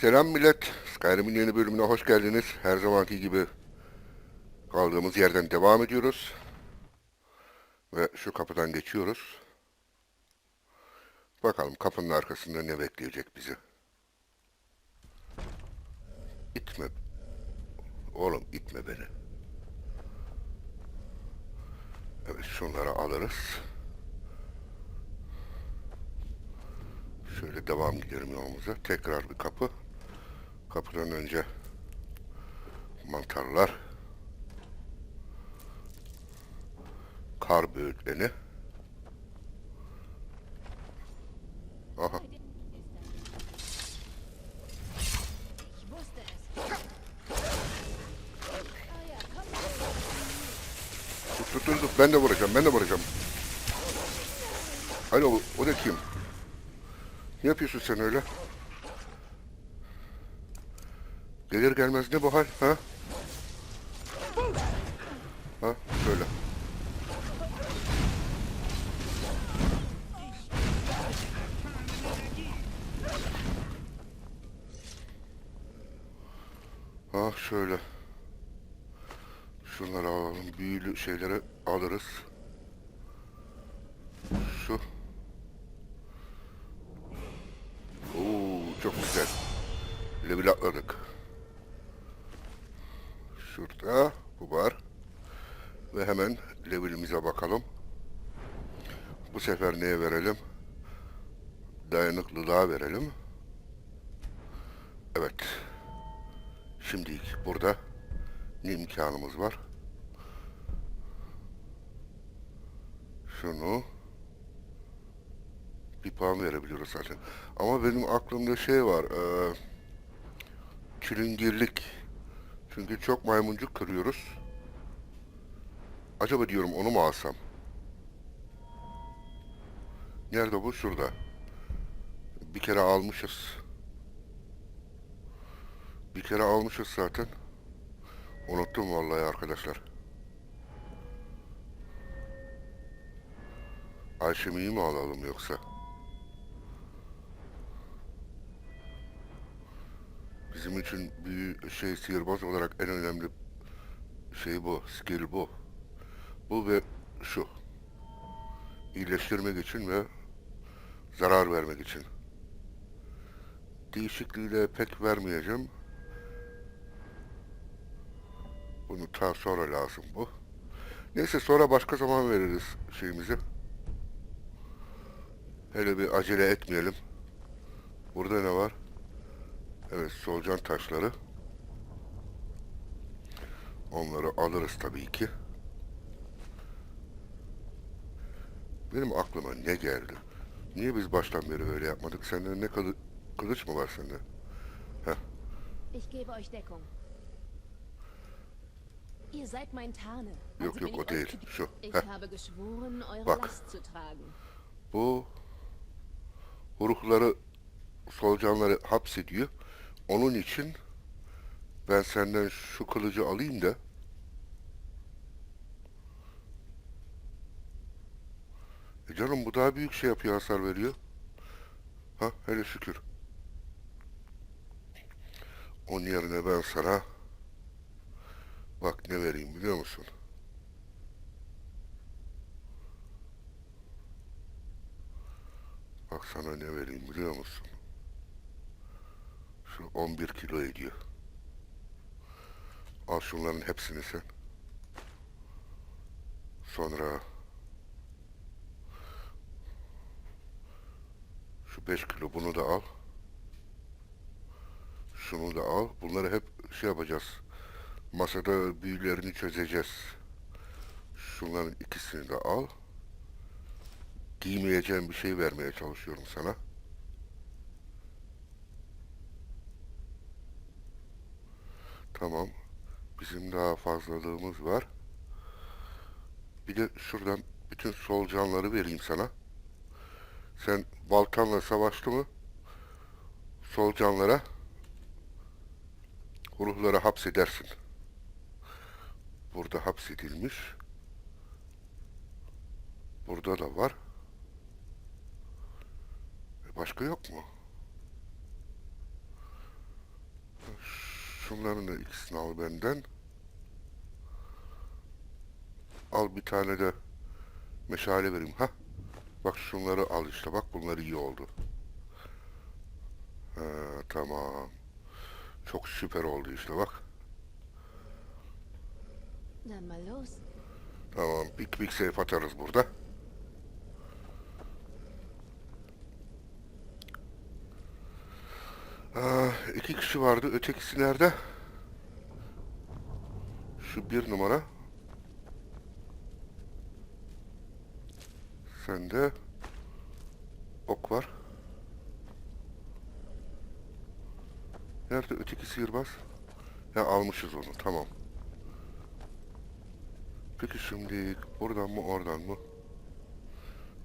Selam millet. Skyrim'in yeni bölümüne hoş geldiniz. Her zamanki gibi kaldığımız yerden devam ediyoruz. Ve şu kapıdan geçiyoruz. Bakalım kapının arkasında ne bekleyecek bizi. İtme. Oğlum itme beni. Evet şunları alırız. Şöyle devam gidelim yolumuza. Tekrar bir kapı. Kapıdan önce mantarlar. Kar böğürtleni. Aha. Dur dur dur. Ben de vuracağım. Ben de vuracağım. Alo o da kim? Ne yapıyorsun sen öyle? Gelir gelmez ne bu hal ha? Ha şöyle. Ha şöyle. Şunları alalım. Büyülü şeyleri alırız. Şu. Oo çok güzel. Level atladık. Şurada bu var. Ve hemen levelimize bakalım. Bu sefer neye verelim? Dayanıklılığa verelim. Evet. Şimdilik burada ne imkanımız var? Şunu bir puan verebiliyoruz zaten. Ama benim aklımda şey var. E, çilingirlik. Çünkü çok maymuncuk kırıyoruz. Acaba diyorum onu mu alsam? Nerede bu? Şurada. Bir kere almışız. Bir kere almışız zaten. Unuttum vallahi arkadaşlar. Ayşemi'yi mi alalım yoksa? Bizim için bir şey sihirbaz olarak en önemli şey bu, skill bu. Bu ve şu. İyileştirmek için ve zarar vermek için. Değişikliği de pek vermeyeceğim. Bunu ta sonra lazım bu. Neyse sonra başka zaman veririz şeyimizi. Hele bir acele etmeyelim. Burada ne var? Evet solucan taşları. Onları alırız tabii ki. Benim aklıma ne geldi? Niye biz baştan beri öyle yapmadık? Sende ne kılı kılıç mı var sende? Deckung. Yok yok o değil. Şu. Ich Heh. habe geschworen, eure Bak. Last zu tragen. Bu ruhları, solucanları hapsediyor. Onun için ben senden şu kılıcı alayım da E canım bu daha büyük şey yapıyor, hasar veriyor. Ha hele şükür. Onun yerine ben sana bak ne vereyim biliyor musun? Bak sana ne vereyim biliyor musun? Şu 11 kilo ediyor. Al şunların hepsini sen. Sonra şu 5 kilo bunu da al. Şunu da al. Bunları hep şey yapacağız. Masada büyülerini çözeceğiz. Şunların ikisini de al giymeyeceğim bir şey vermeye çalışıyorum sana. Tamam. Bizim daha fazlalığımız var. Bir de şuradan bütün solucanları vereyim sana. Sen Balkan'la savaştı mı? Solucanlara ruhları hapsedersin. Burada hapsedilmiş. Burada da var. E, Başka yok mu? Şunların da ikisini al benden. Al bir tane de meşale vereyim. Ha? Bak şunları al işte. Bak bunlar iyi oldu. Ha, tamam. Çok süper oldu işte bak. Tamam. Big big safe atarız burada. Aa, iki kişi vardı. Ötekisi nerede? Şu bir numara. Sende ok var. Nerede öteki sihirbaz? Ya almışız onu. Tamam. Peki şimdi buradan mı oradan mı?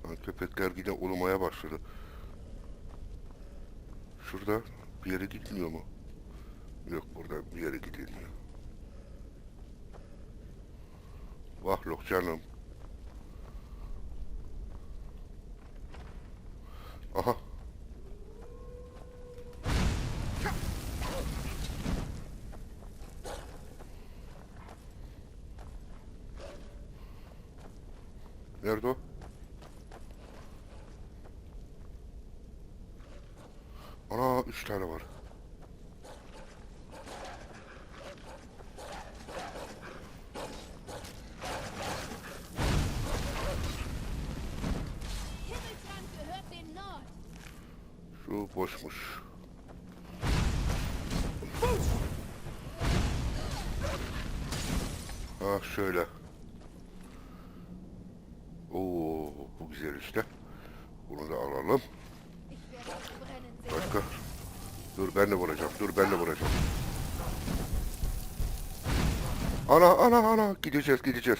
Lan köpekler yine ulumaya başladı. Şurada bir yere gitmiyor mu? Yok burada bir yere gidilmiyor. Vahlok canım. Aha. Nerede o? Ana üç tane var. Himmelskranz gehört dem Nord. Şu boşmuş. Ha şöyle. Oo bu güzel işte. Bunu da alalım. Ich werde es brennen sehen. Başka? Dur ben de vuracağım. Dur ben de vuracağım. Ana ana ana gideceğiz gideceğiz.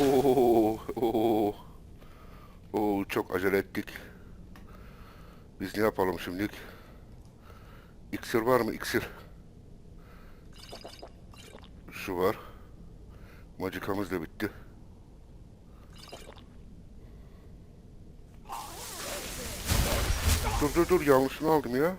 Oo, oo. Oo, çok acele ettik. Biz ne yapalım şimdi? İksir var mı? İksir. Şu var. Macikamız da bitti. Dur dur dur yanlışını aldım ya.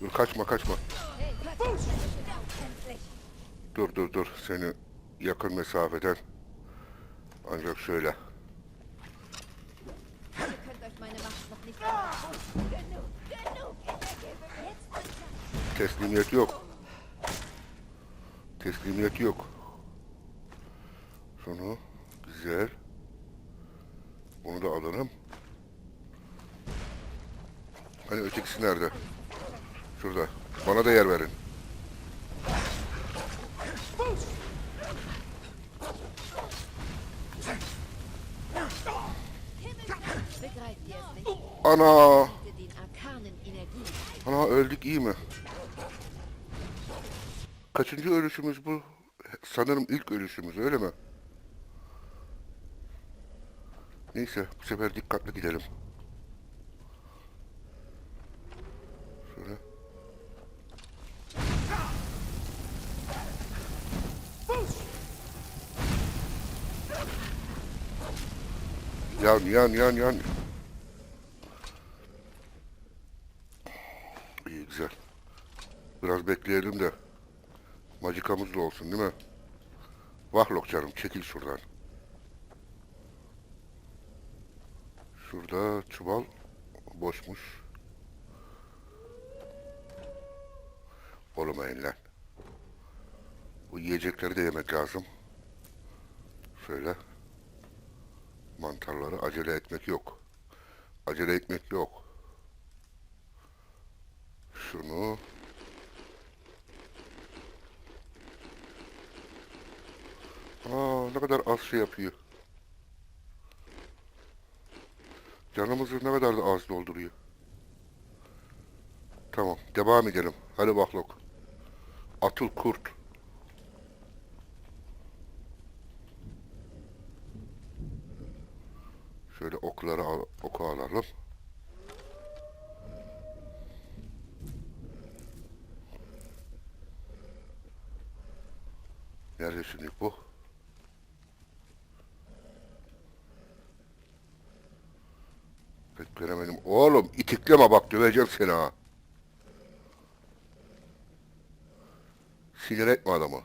Dur kaçma kaçma. Dur dur dur seni yakın mesafeden ancak şöyle. Ihr könnt Teslimiyet yok. Şunu güzel. Bunu da alalım. Hani ötekisi nerede? Şurada. Bana da yer verin. Ana! Ana öldük iyi mi? Kaçıncı ölüşümüz bu? Sanırım ilk ölüşümüz öyle mi? Neyse bu sefer dikkatli gidelim. Şöyle. Yan yan yan yan. İyi güzel. Biraz bekleyelim de macikamız da olsun değil mi? Vahlok canım çekil şuradan. Şurada çuval boşmuş. Olmayın lan. Bu yiyecekleri de yemek lazım. Şöyle. Mantarları acele etmek yok. Acele etmek yok. Şunu. Ne kadar az şey yapıyor. Canımızı ne kadar da az dolduruyor. Tamam devam edelim. Hadi baklok. Atıl kurt. Şöyle okları al, oku alalım. Nerede şimdi bu? Pek göremedim. İtikleme bak döveceğim seni ha. Sinir etme adamı.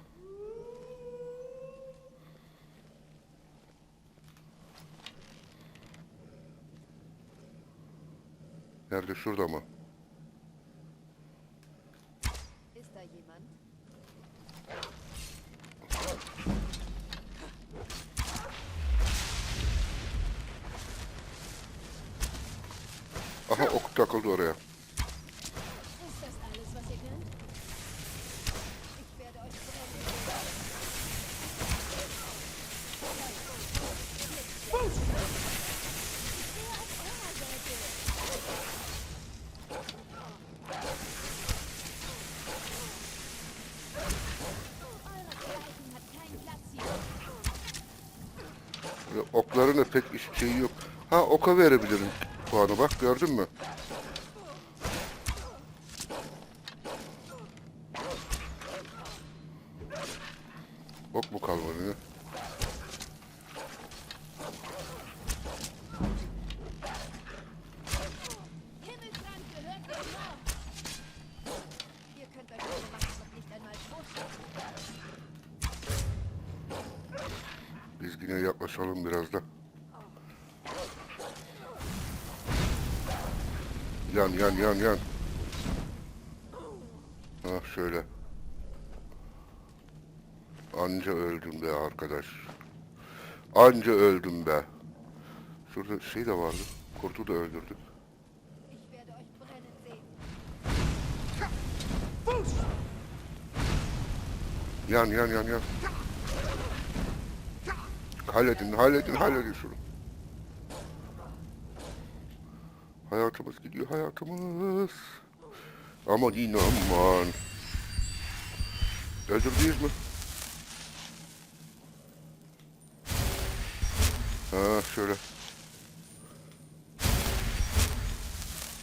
Nerede şurada mı? Oka verebilirim puanı bak gördün mü? Ok mu kalmadı Yan yan. Ha şöyle. Anca öldüm be arkadaş. Anca öldüm be. Şurada şey de vardı. Kurtu da öldürdük. Yan yan yan yan. Halledin halledin halledin şunu. Hayatımız gidiyor hayatımız. Aman yine aman. Öldürdünüz mü? Ha şöyle.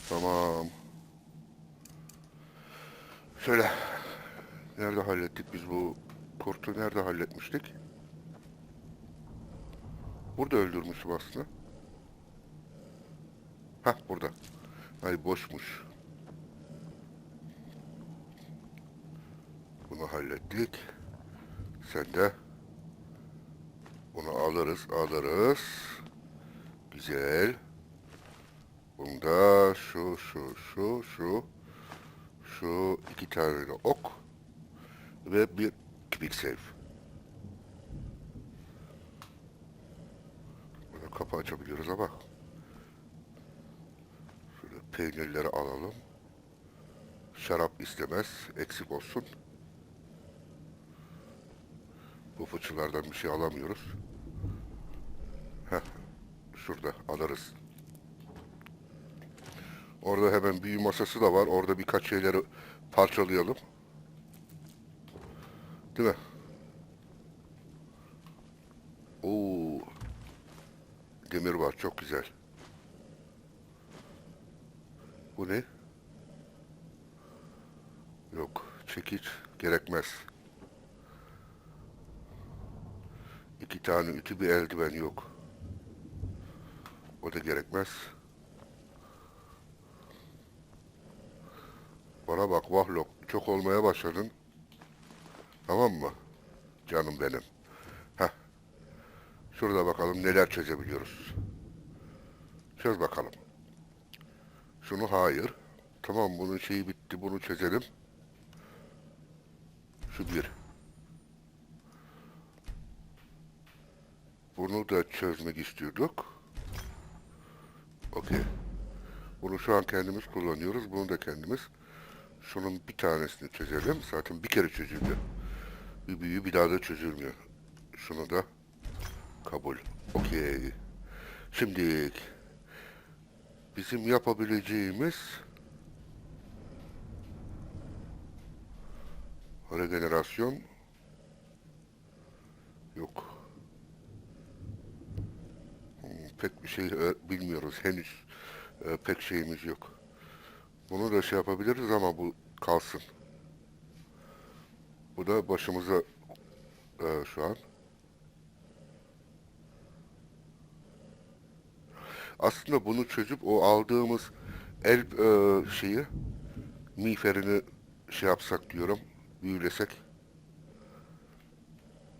Tamam. Şöyle. Nerede hallettik biz bu kurtu nerede halletmiştik? Burada öldürmüşüm aslında. Hah burada. Ay boşmuş. Bunu hallettik. Sen de bunu alırız, alırız. Güzel. Bunda şu, şu, şu, şu, şu iki tane de ok ve bir quick save. Burada kapı açabiliyoruz ama peynirleri alalım. Şarap istemez, eksik olsun. Bu fıçılardan bir şey alamıyoruz. Heh, şurada alırız. Orada hemen büyü masası da var. Orada birkaç şeyleri parçalayalım. Değil mi? Oo. Demir var. Çok güzel. Bu ne? Yok. Çekiç gerekmez. İki tane ütü bir eldiven yok. O da gerekmez. Bana bak Vahlok. Çok olmaya başladın. Tamam mı? Canım benim. Heh. Şurada bakalım neler çözebiliyoruz. Çöz bakalım. Şunu hayır. Tamam bunun şeyi bitti. Bunu çözelim. Şu bir. Bunu da çözmek istiyorduk. Okey. Bunu şu an kendimiz kullanıyoruz. Bunu da kendimiz. Şunun bir tanesini çözelim. Zaten bir kere çözüldü. Bir büyü bir daha da çözülmüyor. Şunu da kabul. Okey. Şimdi bizim yapabileceğimiz regenerasyon yok. Hmm, Pek bir şey e, bilmiyoruz henüz. E, Pek şeyimiz yok. Bunu da şey yapabiliriz ama bu kalsın. Bu da başımıza e, şu an. Aslında bunu çözüp o aldığımız el e, şeyi miğferini şey yapsak diyorum. Büyülesek.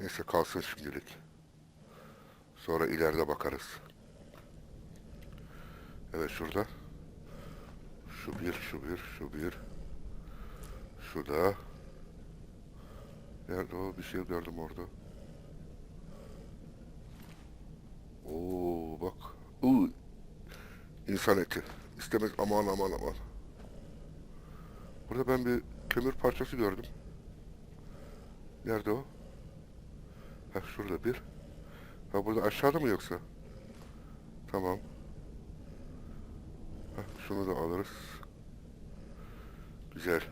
Neyse kalsın şimdilik. Sonra ileride bakarız. Evet şurada. Şu bir, şu bir, şu bir. Şu da. Nerede o? Bir şey gördüm orada. Oo bak. Uuu. İnsan eti. İstemez aman aman aman. Burada ben bir kömür parçası gördüm. Nerede o? Heh şurada bir. Ha burada aşağıda mı yoksa? Tamam. Heh, şunu da alırız. Güzel.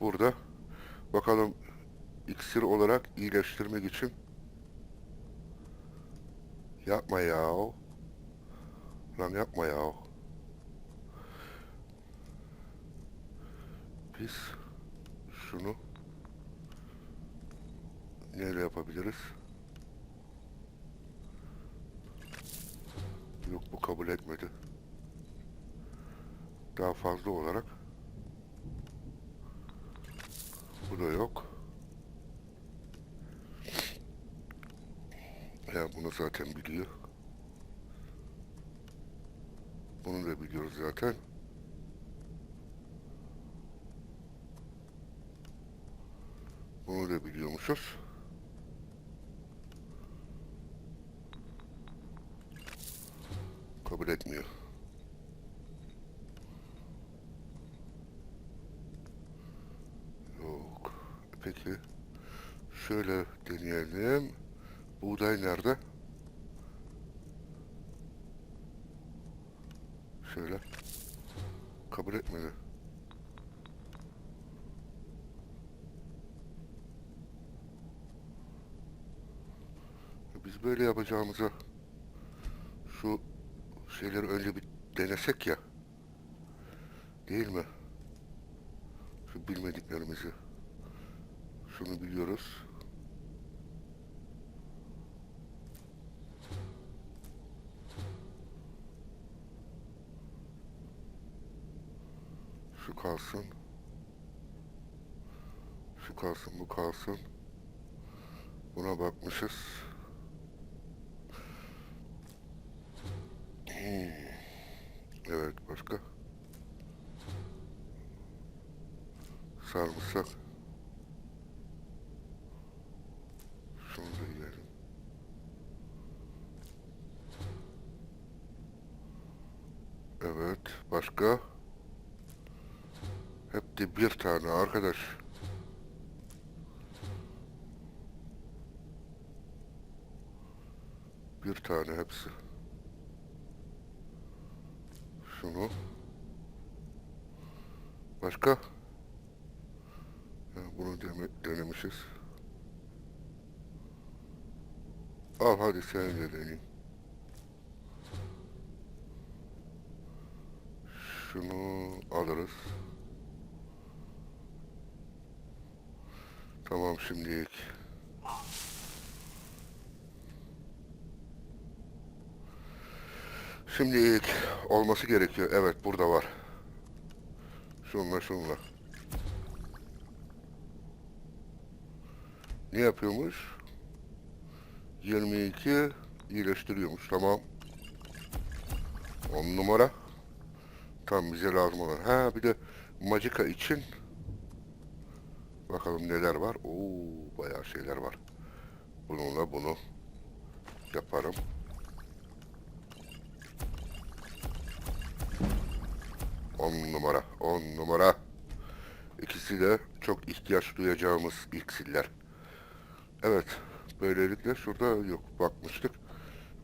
Burada bakalım iksir olarak iyileştirmek için yapma ya. Lan yapma ya. Biz şunu neyle yapabiliriz? Yok bu kabul etmedi. Daha fazla olarak bu da yok. Ya bunu zaten biliyor. Bunu da biliyoruz zaten. Bunu da biliyormuşuz. Kabul etmiyor. Yok. Peki. Şöyle deneyelim. Buğday nerede? Şöyle. Kabul etmedi. Biz böyle yapacağımıza şu şeyleri önce bir denesek ya. Değil mi? Şu bilmediklerimizi. Şunu biliyoruz. Şu kalsın. Şu kalsın, bu kalsın. Buna bakmışız. Hmm. Evet, başka? Sarımsak. Şunu da yiyelim. Evet, başka? Hep de bir tane arkadaş. Bir tane hepsi. Şunu. Başka? Ha, bunu denemişiz. Al hadi sen de deneyim. Şunu alırız. Tamam şimdilik. Şimdilik olması gerekiyor. Evet burada var. Şunla şunla. Ne yapıyormuş? 22 iyileştiriyormuş. Tamam. 10 numara. Tam bize lazım olan. Ha bir de Magica için Bakalım neler var. Oo bayağı şeyler var. Bununla bunu yaparım. On numara, on numara. İkisi de çok ihtiyaç duyacağımız iksirler. Evet, böylelikle şurada yok bakmıştık.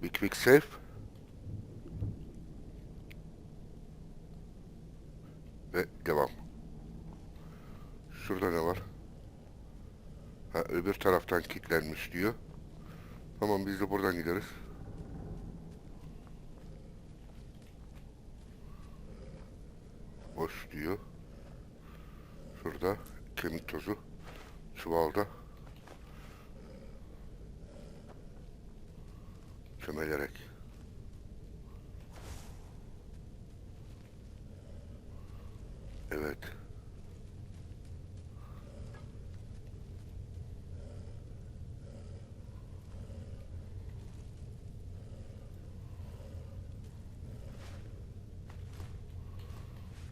Bir quick save. Ve devam. Şurada ne var? Ha, öbür taraftan kilitlenmiş diyor. Tamam biz de buradan gideriz. Boş diyor. Şurada kemik tozu. Çuvalda. Çömelerek. Evet.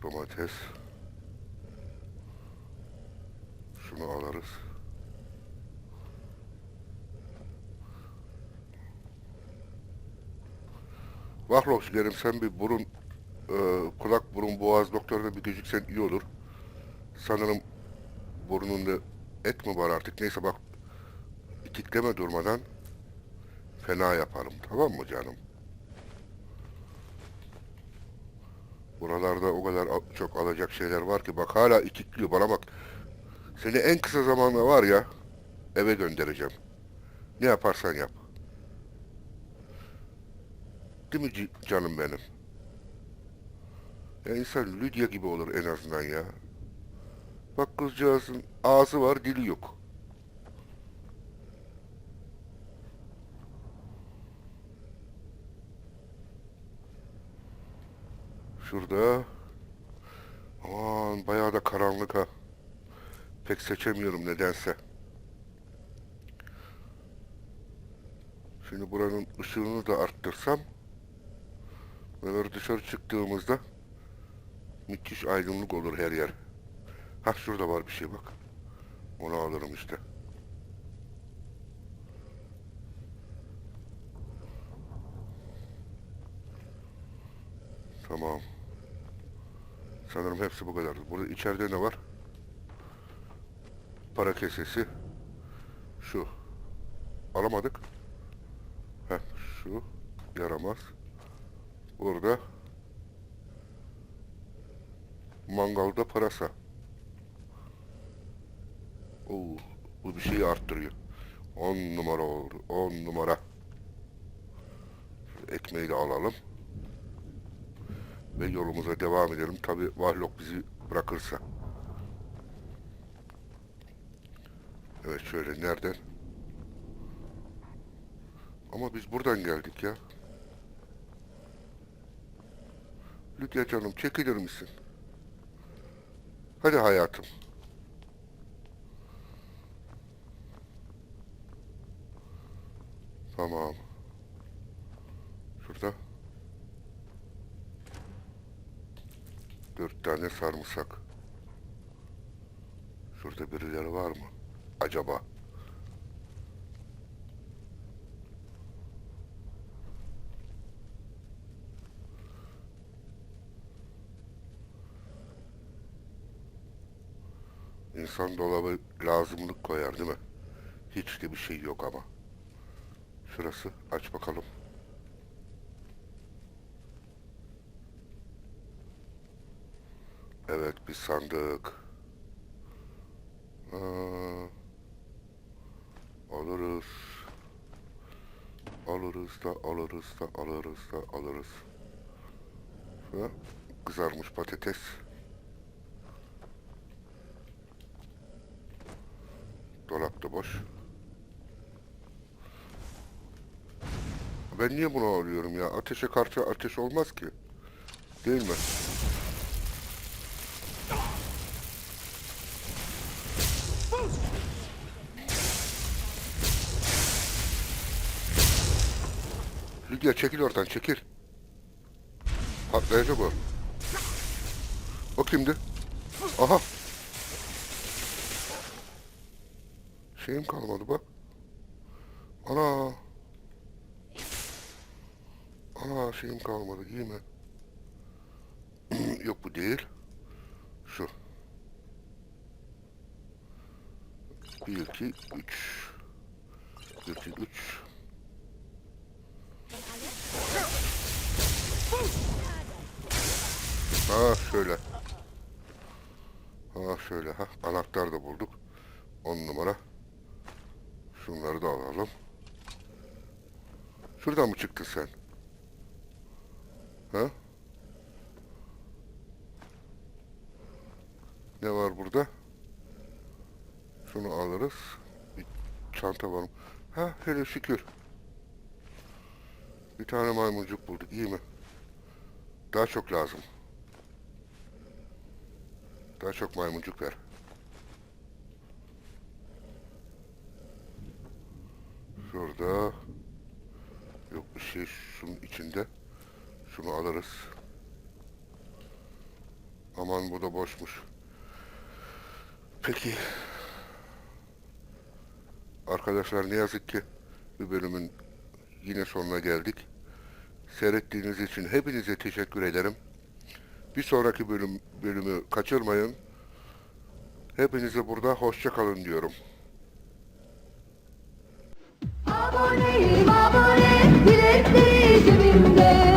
Domates. Şunu alırız. Vahloşlerim sen bir burun, e, kulak burun boğaz doktoruna bir gözüksen iyi olur. Sanırım burnunda et mi var artık neyse bak itikleme durmadan fena yaparım tamam mı canım? Buralarda o kadar al- çok alacak şeyler var ki bak hala itikliyor bana bak. Seni en kısa zamanda var ya eve göndereceğim. Ne yaparsan yap. Değil mi canım benim? Ya insan Lydia gibi olur en azından ya. Bak kızcağızın ağzı var dili yok. Şurada. Aman bayağı da karanlık ha. Pek seçemiyorum nedense. Şimdi buranın ışığını da arttırsam böyle dışarı çıktığımızda müthiş aydınlık olur her yer. Ha şurada var bir şey bak. Onu alırım işte. Tamam. Sanırım hepsi bu kadar. Burada içeride ne var? Para kesesi. Şu. Alamadık. Heh, şu. Yaramaz. Burada. Mangalda parasa. Oo, bu bir şeyi arttırıyor. 10 numara oldu. 10 numara. Ekmeği de alalım. Ve yolumuza devam edelim. Tabi Vahlok bizi bırakırsa. Evet şöyle nereden? Ama biz buradan geldik ya. Lütfen canım çekilir misin? Hadi hayatım. Tamam. Şurada. Dört tane sarımsak. Şurada birileri var mı? Acaba? İnsan dolabı lazımlık koyar değil mi? Hiç de bir şey yok ama. Şurası aç bakalım. Evet bir sandık. Aa, alırız. Alırız da alırız da alırız da alırız. Şurada kızarmış patates. Dolapta boş. Ben niye bunu alıyorum ya? Ateşe karşı ateş olmaz ki. Değil mi? Lydia çekil oradan çekil. Patlayacak o. O kimdi? Aha. Şeyim kalmadı bak. Ana. Ana şeyim kalmadı giyme. Yok bu değil. Şu. Bir, iki, üç. Bir, iki, üç. Ha şöyle. Ha şöyle ha anahtar da bulduk. On numara. Şunları da alalım. Şuradan mı çıktın sen? Ha? Ne var burada? Şunu alırız. Bir çanta var mı? Ha hele şükür. Bir tane maymuncuk bulduk. iyi mi? Daha çok lazım. Daha çok maymuncuk ver. Şurada yok bir şey şunun içinde. Şunu alırız. Aman bu da boşmuş. Peki. Arkadaşlar ne yazık ki bir bölümün yine sonuna geldik. Seyrettiğiniz için hepinize teşekkür ederim. Bir sonraki bölüm bölümü kaçırmayın. Hepinize burada hoşça kalın diyorum. Aboneyim abone, dilekleri cebimde.